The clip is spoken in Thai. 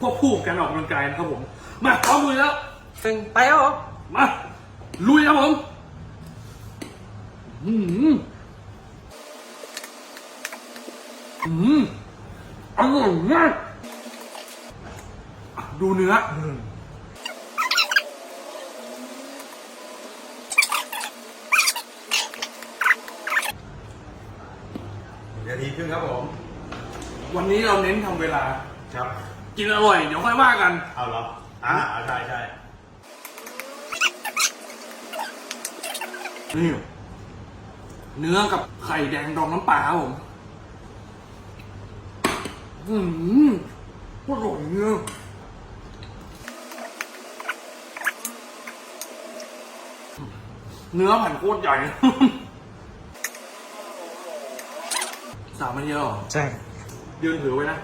ควบคู่กับการออกกำลังกายนะครับผม มาพร้อมลุยแล้วหนึ่งไปครับผมมาลุยครับผมอืมอืมอร่อยมากอะดูเนื้อหนึ่งนาทีครึ่งครับผม วันนี้เราเน้นทำเวลาครับ กินอร่อย เดี๋ยวค่อยว่ากัน เอาเหรออ่าเอาใช่ใช่นี่เนื้อกับไข่แดงดองน้ำปลาครับผม อืมอร่อยเนื้อเนื้อแผ่นโคตรใหญ่ สามมันเยอะเหรอใช่ ยืนถือไว้นะ